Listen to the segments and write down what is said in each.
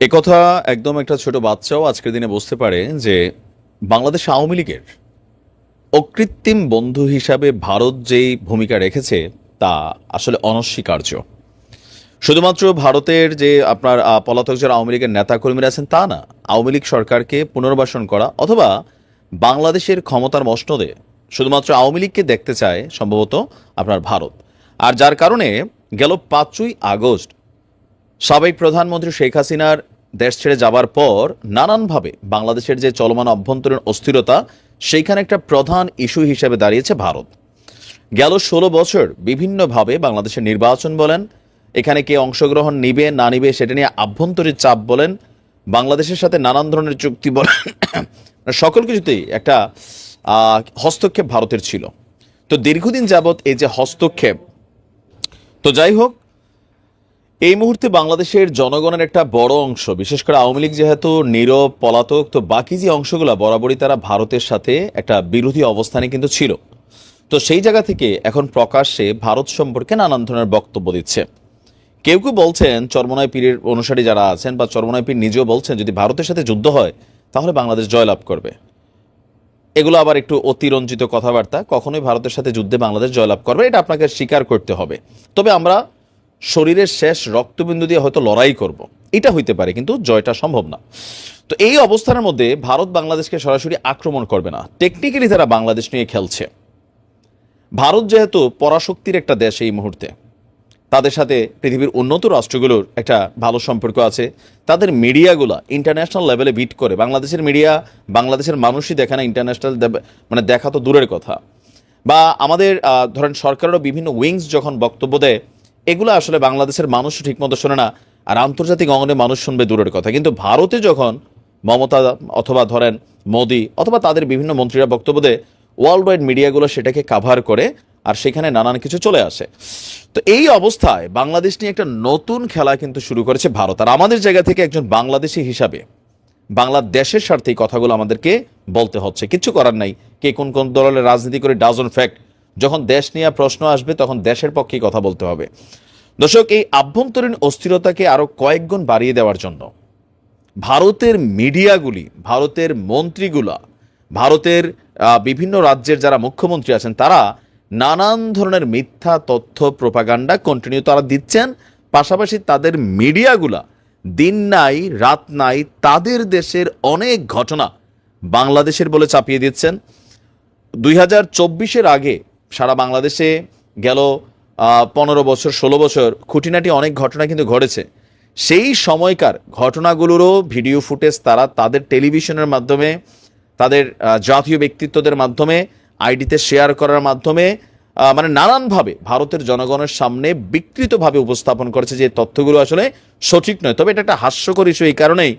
একথা একদম একটা ছোট বাচ্চাও আজকের দিনে বুঝতে পারে যে বাংলাদেশ আওয়ামী লীগের অকৃত্রিম বন্ধু হিসাবে ভারত যেই ভূমিকা রেখেছে, তা আসলে অনস্বীকার্য। শুধুমাত্র ভারতের যে আপনার পলাতক যারা আওয়ামী লীগের নেতাকর্মীরা আছেন, তা না। আওয়ামী লীগ সরকারকে পুনর্বাসন করা অথবা বাংলাদেশের ক্ষমতার মসনদে শুধুমাত্র আওয়ামী লীগকে দেখতে চায় সম্ভবত আপনার ভারত। আর যার কারণে গেল পাঁচই আগস্ট সাবেক প্রধানমন্ত্রী শেখ হাসিনার দেশ ছেড়ে যাবার পর নানানভাবে বাংলাদেশের যে চলমান অভ্যন্তরীণ অস্থিরতা, সেইখানে একটা প্রধান ইস্যু হিসেবে দাঁড়িয়েছে ভারত। গেল ষোলো বছর বিভিন্নভাবে বাংলাদেশের নির্বাচন বলেন, এখানে কে অংশগ্রহণ নিবে, না নিবে, সেটা নিয়ে আভ্যন্তরীণ চাপ বলেন, বাংলাদেশের সাথে নানান ধরনের চুক্তি বলেন, সকল কিছুতেই একটা হস্তক্ষেপ ভারতের ছিল। তো দীর্ঘদিন যাবৎ এই যে হস্তক্ষেপ, তো যাই হোক এই মুহূর্তে বাংলাদেশের জনগণের একটা বড় অংশ, বিশেষ করে আওয়ামী লীগ যেহেতু নীরব, পলাতক, তো বাকি যে অংশগুলো বরাবরই তারা ভারতের সাথে একটা বিরোধী অবস্থানে কিন্তু ছিল। তো সেই জায়গা থেকে এখন প্রকাশ্যে ভারত সম্পর্কে নানান ধরনের বক্তব্য দিচ্ছে। কেউ কেউ বলছেন চরমনায় পীরের অনুসারী যারা আছেন বা চরমনায় পীর নিজেও বলছেন, যদি ভারতের সাথে যুদ্ধ হয়, তাহলে বাংলাদেশ জয়লাভ করবে। এগুলো আবার একটু অতিরঞ্জিত কথাবার্তা, কখনোই ভারতের সাথে যুদ্ধে বাংলাদেশ জয়লাভ করবে এটা আপনাকে স্বীকার করতে হবে। তবে আমরা শরীরের শেষ রক্তবিন্দু দিয়ে হয়তো লড়াই করব। এটা হইতে পারে, কিন্তু জয়টা সম্ভব না। তো এই অবস্থানের মধ্যে ভারত বাংলাদেশকে সরাসরি আক্রমণ করবে না। টেকনিক্যালি তারা বাংলাদেশ নিয়ে খেলছে। ভারত যেহেতু পরাশক্তির একটা দেশ এই মুহূর্তে, তাদের সাথে পৃথিবীর উন্নত রাষ্ট্রগুলোর একটা ভালো সম্পর্ক আছে। তাদের মিডিয়াগুলা ইন্টারন্যাশনাল লেভেলে বিট করে। বাংলাদেশের মিডিয়া, বাংলাদেশের মানুষই দেখে না ইন্টারন্যাশনাল মানে দেখা তো দূরের কথা। বা আমাদের ধরেন সরকারেরও বিভিন্ন উইংস যখন বক্তব্য দেয় এগুলো আসলে বাংলাদেশের মানুষও ঠিকমতো শোনে না। আর আন্তর্জাতিক অঙ্গনে মানুষ শুনবে দূরের কথা। কিন্তু ভারতে যখন মমতা অথবা ধরেন মোদি অথবা তাদের বিভিন্ন মন্ত্রীরা বক্তব্য দেয় ওয়ার্ল্ড ওয়াইড মিডিয়াগুলো সেটাকে কাভার করে আর সেখানে নানান কিছু চলে আসে। তো এই অবস্থায় বাংলাদেশ নিয়ে একটা নতুন খেলা কিন্তু শুরু করেছে ভারত। আর আমাদের জায়গা থেকে একজন বাংলাদেশি হিসাবে বাংলাদেশের স্বার্থে এই কথাগুলো আমাদেরকে বলতে হচ্ছে। কিছু করার নাই। কে কোন কোন দলের রাজনীতি করে ডাজন ফ্যাক্ট যখন দেশ নিয়ে প্রশ্ন আসবে, তখন দেশের পক্ষেই কথা বলতে হবে। দর্শক, এই আভ্যন্তরীণ অস্থিরতাকে আরও কয়েকগুণ বাড়িয়ে দেওয়ার জন্য ভারতের মিডিয়াগুলি, ভারতের মন্ত্রীগুলা, ভারতের বিভিন্ন রাজ্যের যারা মুখ্যমন্ত্রী আছেন, তারা নানান ধরনের মিথ্যা তথ্য, প্রপাগান্ডা কন্টিনিউ তারা দিচ্ছেন। পাশাপাশি তাদের মিডিয়াগুলা দিন নাই, রাত নাই, তাদের দেশের অনেক ঘটনা বাংলাদেশের বলে চাপিয়ে দিচ্ছেন। দুই হাজার চব্বিশের আগে সারা বাংলাদেশে গেল পনেরো বছর, ষোলো বছর, খুঁটিনাটি অনেক ঘটনা কিন্তু ঘটেছে। সেই সময়কার ঘটনাগুলোরও ভিডিও ফুটেজ তারা তাদের টেলিভিশনের মাধ্যমে, তাদের জাতীয় ব্যক্তিত্বদের মাধ্যমে, আইডিতে শেয়ার করার মাধ্যমে মানে নানানভাবে ভারতের জনগণের সামনে বিকৃতভাবে উপস্থাপন করেছে যে তথ্যগুলো আসলে সঠিক নয়। তবে এটা একটা হাস্যকর ইস্যু এই কারণেই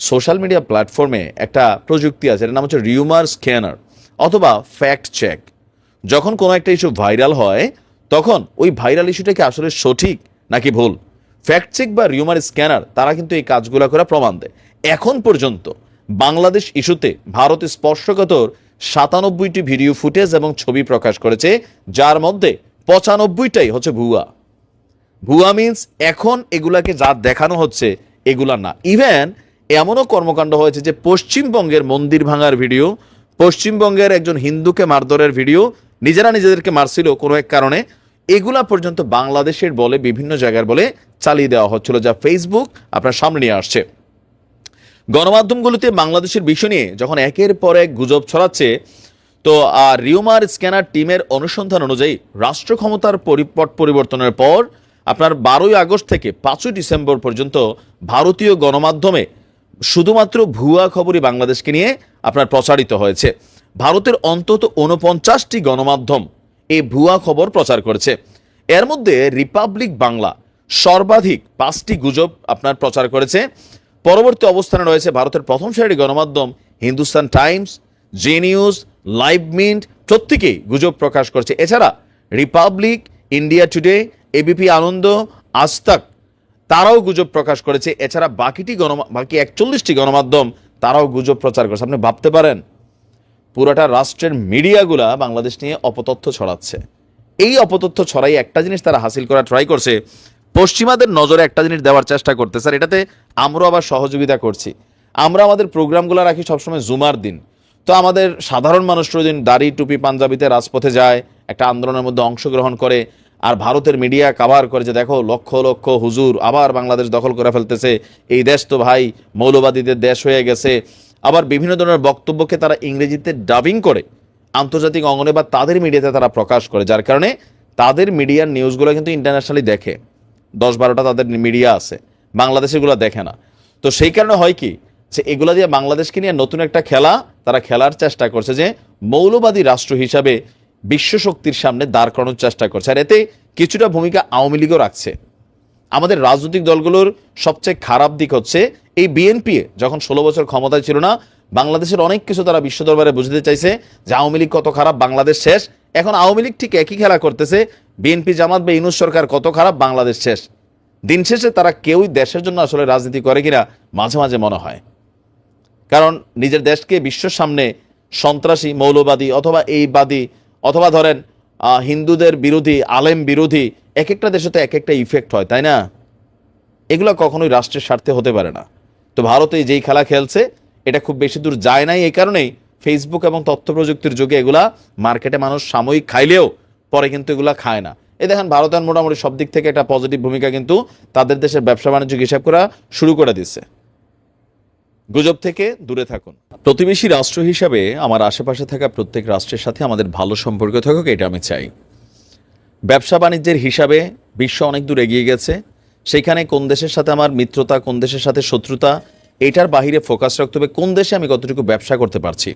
সোশ্যাল মিডিয়া প্ল্যাটফর্মে একটা প্রযুক্তি আছে এটার নাম হচ্ছে রিউমার স্ক্যানার অথবা ফ্যাক্ট চেক। যখন কোনো একটা ইস্যু ভাইরাল হয়, তখন ওই ভাইরাল ইস্যুটাকে আসলে সঠিক নাকি ভুল? ফ্যাক্ট চেক বা রিউমার স্ক্যানার তারা কিন্তু এই কাজগুলো করে প্রমাণ দেয়। এখন পর্যন্ত বাংলাদেশ ইস্যুতে ভারত স্পর্শকাতর সাতানব্বইটি ভিডিও ফুটেজ এবং ছবি প্রকাশ করেছে, যার মধ্যে পঁচানব্বইটাই হচ্ছে ভুয়া। ভুয়া মিন্স এখন এগুলাকে যা দেখানো হচ্ছে, এগুলা না। ইভেন এমনও কর্মকাণ্ড হয়েছে যে পশ্চিমবঙ্গের মন্দির ভাঙার ভিডিও, পশ্চিমবঙ্গের একজন হিন্দুকে মারধরের ভিডিও নিজেরা নিজেদেরকে মারছিল কোনো এক কারণে, এগুলা পর্যন্ত বাংলাদেশের বলে, বিভিন্ন জায়গার বলে চালিয়ে দেওয়া হচ্ছিল, যা ফেসবুক আপনার সামনে নিয়ে আসছে। গণমাধ্যমগুলোতে বাংলাদেশের বিষয় নিয়ে যখন একের পর এক গুজব ছড়াচ্ছে, তো আর রিউমার স্ক্যানার টিমের অনুসন্ধান অনুযায়ী রাষ্ট্র ক্ষমতার পরিপট পরিবর্তনের পর আপনার বারোই আগস্ট থেকে পাঁচই ডিসেম্বর পর্যন্ত ভারতীয় গণমাধ্যমে শুধুমাত্র ভুয়া খবরই বাংলাদেশকে নিয়ে আপনার প্রচারিত হয়েছে। ভারতের অন্তত উনপঞ্চাশটি গণমাধ্যম এই ভুয়া খবর প্রচার করেছে। এর মধ্যে রিপাবলিক বাংলা সর্বাধিক পাঁচটি গুজব আপনার প্রচার করেছে। পরবর্তী অবস্থানে রয়েছে ভারতের প্রথম সারির গণমাধ্যম Hindustan Times, Zee News, live mint, প্রত্যেকেই গুজব প্রকাশ করছে। এছাড়া Republic, India Today, ABP Ananda Aaj Tak তারাও গুজব প্রকাশ করেছে। এছাড়া বাকিটি গণ বাকি একচল্লিশটি গণমাধ্যম তারাও গুজব প্রচার করছে। আপনি ভাবতে পারেন পুরোটা রাষ্ট্রের মিডিয়াগুলা বাংলাদেশ নিয়ে অপতথ্য ছড়াচ্ছে। এই অপতথ্য ছড়াই একটা জিনিস তারা হাসিল করা ট্রাই করছে। পশ্চিমাদের নজরে একটা জিনিস দেওয়ার চেষ্টা করতে স্যার এটাতে আমরাও আবার সহযোগিতা করছি। আমরা আমাদের প্রোগ্রামগুলো রাখি সবসময় জুমার দিন। তো আমাদের সাধারণ মানুষরা দিন দাড়ি, টুপি, পাঞ্জাবিতে রাজপথে যায়, একটা আন্দোলনের মধ্যে অংশগ্রহণ করে, আর ভারতের মিডিয়া কাভার করে যে দেখো, লক্ষ লক্ষ হুজুর আবার বাংলাদেশ দখল করে ফেলতেছে। এই দেশ তো ভাই, মৌলবাদীদের দেশ হয়ে গেছে। আবার বিভিন্ন ধরনের বক্তব্যকে তারা ইংরেজিতে ডাবিং করে আন্তর্জাতিক অঙ্গনে বা তাদের মিডিয়াতে তারা প্রকাশ করে, যার কারণে তাদের মিডিয়ার নিউজগুলো কিন্তু ইন্টারন্যাশনালি দেখে। দশ বারোটা তাদের মিডিয়া আছে, বাংলাদেশে এগুলো দেখে না। তো সেই কারণে হয় কি যে এগুলা দিয়ে বাংলাদেশকে নিয়ে নতুন একটা খেলা তারা খেলার চেষ্টা করছে যে মৌলবাদী রাষ্ট্র হিসাবে বিশ্ব শক্তির সামনে দাঁড় করানোর চেষ্টা করছে। আর এতে কিছুটা ভূমিকা আওয়ামী লীগও রাখছে। আমাদের রাজনৈতিক দলগুলোর সবচেয়ে খারাপ দিক হচ্ছে এই বিএনপি যখন ষোলো বছর ক্ষমতায় ছিল না, বাংলাদেশের অনেক কিছু তারা বিশ্ব দরবারে বুঝতে চাইছে যে আওয়ামী লীগ কত খারাপ, বাংলাদেশ শেষ। এখন আওয়ামী লীগ ঠিক একই খেলা করতেছে, বিএনপি, জামাত বা ইনুস সরকার কত খারাপ, বাংলাদেশ শেষ। দিন শেষে তারা কেউই দেশের জন্য আসলে রাজনীতি করে কিনা মাঝে মাঝে মনে হয়। কারণ নিজের দেশকে বিশ্বের সামনে সন্ত্রাসী, মৌলবাদী অথবা এইবাদী অথবা ধরেন হিন্দুদের বিরোধী, আলেম বিরোধী এক একটা দেশে তো এক একটা ইফেক্ট হয়, তাই না? এগুলো কখনোই রাষ্ট্রের স্বার্থে হতে পারে না। তো ভারতে যেই খেলা খেলছে, এটা খুব বেশি দূর যায় নাই। এই কারণেই ফেসবুক এবং তথ্য প্রযুক্তির যুগে এগুলা মার্কেটে মানুষ সাময়িক খাইলেও পরে কিন্তু এগুলা খায় না। এই দেখেন ভারতের মোটামুটি সব দিক থেকে একটা পজিটিভ ভূমিকা কিন্তু তাদের দেশের ব্যবসা বাণিজ্য হিসাব করা শুরু করে দিচ্ছে। গুজব থেকে দূরে থাকুন। প্রতিবেশী রাষ্ট্র হিসাবে আমার আশেপাশে থাকা প্রত্যেক রাষ্ট্রের সাথে আমাদের ভালো সম্পর্ক থাকুক, এটা আমি চাই। ব্যবসা বাণিজ্যের হিসাবে বিশ্ব অনেক দূর এগিয়ে গেছে। সেখানে কোন দেশের সাথে আমার মিত্রতা, কোন দেশের সাথে শত্রুতা, এটার বাহিরে ফোকাস রাখতে হবে, কোন দেশে আমি কতটুকু ব্যবসা করতে পারছি।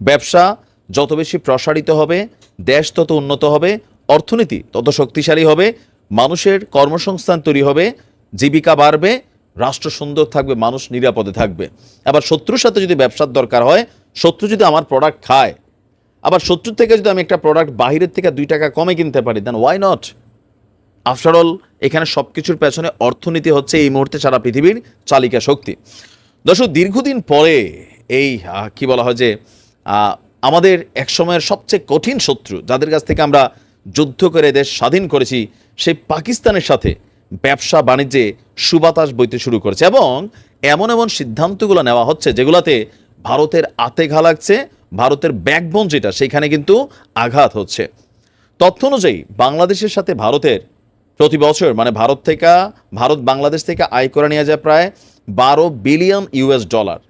ব্যবসা যত বেশি প্রসারিত হবে, দেশ তত উন্নত হবে, অর্থনীতি তত শক্তিশালী হবে, মানুষের কর্মসংস্থান তৈরি হবে, জীবিকা বাড়বে, রাষ্ট্র সুন্দর থাকবে, মানুষ নিরাপদে থাকবে। আবার শত্রুর সাথে যদি ব্যবসার দরকার হয়, শত্রু যদি আমার প্রোডাক্ট খায়, আবার শত্রুর থেকে যদি আমি একটা প্রোডাক্ট বাহিরের থেকে দুই টাকা কমে কিনতে পারি then why not after all এখানে সব কিছুর পেছনে অর্থনীতি হচ্ছে এই মুহূর্তে সারা পৃথিবীর চালিকা শক্তি। দর্শক, দীর্ঘদিন পরে এই কি বলা হয় যে আমাদের এক সময়ের সবচেয়ে কঠিন শত্রু, যাদের কাছ থেকে আমরা যুদ্ধ করে দেশ স্বাধীন করেছি, সেই পাকিস্তানের সাথে ব্যবসা বাণিজ্যে সুবাতাস বইতে শুরু করেছে এবং এমন এমন সিদ্ধান্তগুলো নেওয়া হচ্ছে যেগুলোতে ভারতের আতে ঘা লাগছে, ভারতের ব্যাকবোন যেটা, সেখানে কিন্তু আঘাত হচ্ছে। তথ্য অনুযায়ী বাংলাদেশের সাথে ভারতের প্রতি বছর মানে ভারত থেকে, ভারত বাংলাদেশ থেকে আয় করে নিয়ে যায় প্রায় বারো বিলিয়ন ইউএস ডলার।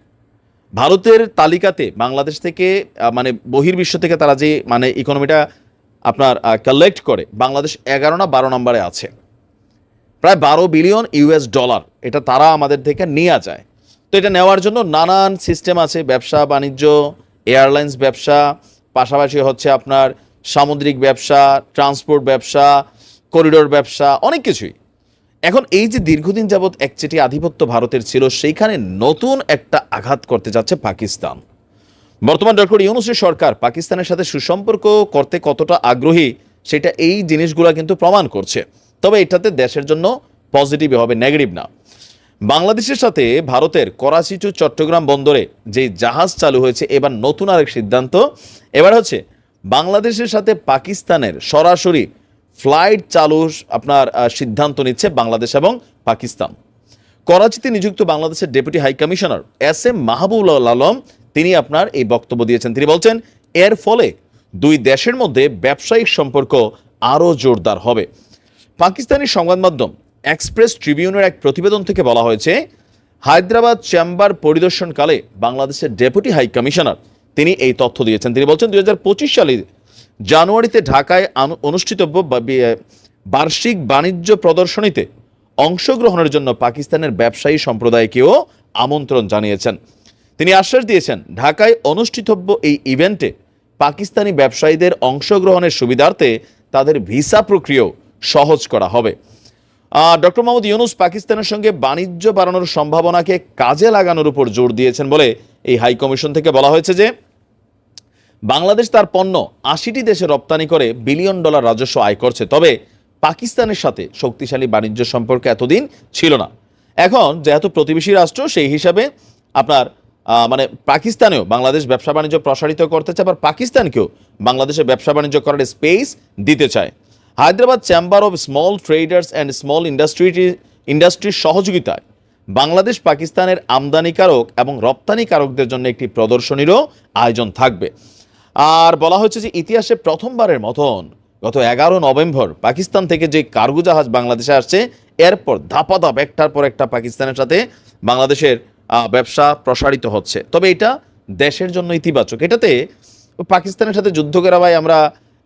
ভারতের তালিকাতে বাংলাদেশ থেকে মানে বহির্বিশ্ব থেকে তারা যে মানে ইকোনমিটা আপনার কালেক্ট করে, বাংলাদেশ এগারো না বারো নম্বরে আছে। প্রায় বারো বিলিয়ন ইউএস ডলার এটা তারা আমাদের থেকে নেওয়া যায়। তো এটা নেওয়ার জন্য নানান সিস্টেম আছে, ব্যবসা, বাণিজ্য এয়ারলাইন্স ব্যবসা, পাশাপাশি হচ্ছে আপনার সামুদ্রিক ব্যবসা ট্রান্সপোর্ট ব্যবসা করিডোর, ব্যবসা, অনেক কিছুই। এখন এই যে দীর্ঘদিন যাবৎ একচেটি আধিপত্য ভারতের ছিল, সেইখানে নতুন একটা আঘাত করতে যাচ্ছে পাকিস্তান। বর্তমান ডক্টর ইউনুসের সরকার পাকিস্তানের সাথে সুসম্পর্ক করতে কতটা আগ্রহী, সেটা এই জিনিসগুলো কিন্তু প্রমাণ করছে। তবে এটাতে দেশের জন্য পজিটিভ হবে, নেগেটিভ না। বাংলাদেশের সাথে ভারতের করাচি টু চট্টগ্রাম বন্দরে যে জাহাজ চালু হয়েছে, এবার নতুন আরেক সিদ্ধান্ত। এবার হচ্ছে, বাংলাদেশের সাথে পাকিস্তানের সরাসরি ফ্লাইট চালু আপনার সিদ্ধান্ত নিচ্ছে বাংলাদেশ এবং পাকিস্তান। করাচিতে নিযুক্ত বাংলাদেশের deputy high commissioner S M Mahbul Alam, তিনি আপনার এই বক্তব্য দিয়েছেন। তিনি বলছেন, এর ফলে দুই দেশের মধ্যে ব্যবসায়িক সম্পর্ক আরও জোরদার হবে। পাকিস্তানি সংবাদ মাধ্যম এক্সপ্রেস ট্রিবিউনের এক প্রতিবেদন থেকে বলা হয়েছে, হায়দ্রাবাদ চেম্বার পরিদর্শনকালে বাংলাদেশের ডেপুটি হাই কমিশনার, তিনি এই তথ্য দিয়েছেন। তিনি বলছেন, দুই সালে জানুয়ারিতে ঢাকায় অনুষ্ঠিতব্য বার্ষিক বাণিজ্য প্রদর্শনীতে অংশগ্রহণের জন্য পাকিস্তানের ব্যবসায়ী সম্প্রদায়কেও আমন্ত্রণ জানিয়েছেন। তিনি আশ্বাস দিয়েছেন, ঢাকায় অনুষ্ঠিতব্য এই ইভেন্টে পাকিস্তানি ব্যবসায়ীদের অংশগ্রহণের সুবিধার্থে তাদের ভিসা প্রক্রিয়াও সহজ করা হবে। ডক্টর মোহাম্মদ ইউনুস পাকিস্তানের সঙ্গে বাণিজ্য বাড়ানোর সম্ভাবনাকে কাজে লাগানোর উপর জোর দিয়েছেন বলে এই হাই কমিশন থেকে বলা হয়েছে যে বাংলাদেশ তার পণ্য আশিটি দেশে রপ্তানি করে বিলিয়ন ডলার রাজস্ব আয় করছে, তবে পাকিস্তানের সাথে শক্তিশালী বাণিজ্য সম্পর্ক এতদিন ছিল না। এখন যেহেতু প্রতিবেশী রাষ্ট্র, সেই হিসাবে আপনার মানে পাকিস্তানেও বাংলাদেশ ব্যবসা বাণিজ্য প্রসারিত করতে চায়, আবার পাকিস্তানকেও বাংলাদেশে ব্যবসা বাণিজ্য করার স্পেস দিতে চায়। Hyderabad chamber of small traders and small industry ইন্ডাস্ট্রির সহযোগিতায় বাংলাদেশ পাকিস্তানের আমদানিকারক এবং রপ্তানিকারকদের জন্য একটি প্রদর্শনীরও আয়োজন থাকবে। আর বলা হচ্ছে যে ইতিহাসে প্রথমবারের মতন গত এগারো নভেম্বর পাকিস্তান থেকে যে কার্গো জাহাজ বাংলাদেশে আসছে, এরপর ধাপা ধাপ একটার পর একটা পাকিস্তানের সাথে বাংলাদেশের ব্যবসা প্রসারিত হচ্ছে। তবে এটা দেশের জন্য ইতিবাচক। এটাতে পাকিস্তানের সাথে যুদ্ধ করা ভাই আমরা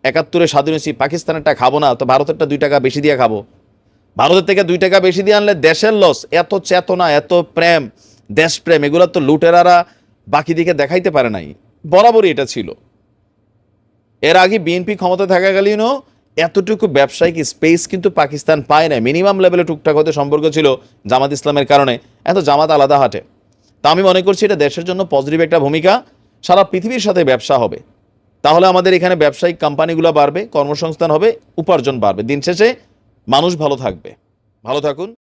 একাত্তরে স্বাধীন হয়েছি, পাকিস্তানেরটা খাব না, তো ভারতেরটা দুই টাকা বেশি দিয়ে খাব। ভারতের থেকে দুই টাকা বেশি দিয়ে আনলে দেশের লস এত চেতনা, এত প্রেম, দেশপ্রেম, এগুলো তো লুটেরারা বাকি দিকে দেখাইতে পারে নাই। বরাবরই এটা ছিল। এর আগে বিএনপি ক্ষমতা থাকাকালীনও এতটুকু ব্যবসায়িক স্পেস কিন্তু পাকিস্তান পায় না মিনিমাম লেভেলে টুকটাক হতে সম্পর্ক ছিল জামাত ইসলামের কারণে। এত জামাত আলাদা হাটে। তা আমি মনে করছি এটা দেশের জন্য পজিটিভ একটা ভূমিকা। সারা পৃথিবীর সাথে ব্যবসা হবে। তাহলে আমাদের এখানে ব্যবসায়িক কোম্পানিগুলো বাড়বে, কর্মসংস্থান হবে, উপার্জন বাড়বে। দিন শেষে মানুষ ভালো থাকবে। ভালো থাকুন।